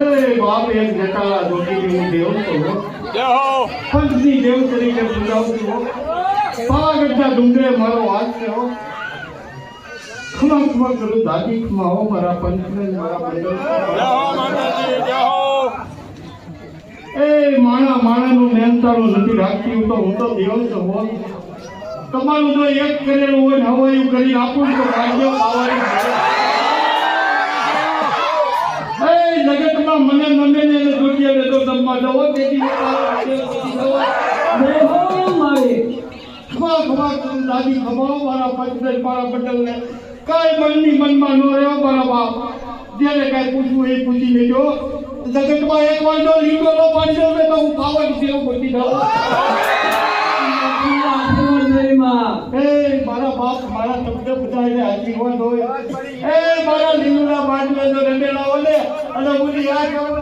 બાપ એક જટાલા જોગીની હું દેવ છું હો. જય હો પંચની દેવ તરીકે પૂજાવું છું હો. ડુંગરે મારો હાથ છે ખમા ખમા કરું દાદી ખમા મારા પંચને ને મારા જય હો બંદર માતાજી એ માણા માણાનું મહેનતાણું નથી રાખતી હું તો હું તો દેવ છું તમારું જો એક કરેલું હોય ને હવાયું કરી આપું તો ભાગ્ય છે. એ જગતમાં મને ને જોડિયાને તો જમવા જવો તેથી જવો. ખમા ખમા કરું દાદી ખવાઓ મારા પંચને મારા પટેલને કાંઈ મનની મનમાં ન રહ્યો, મારા બાપ. જેને કાંઈ પૂછવું એ પૂછી લેજો. જગતમાં એક વાર જો લીધો ન પાડી દઉં ને તો હું ખાવાની સેવ પૂછી દઉં એ મારા બાપ, મારા શબ્દ બધાને હાજરી હોય. એ મારા લીલુડા પાંચ જો ને અને હું યાદ કરું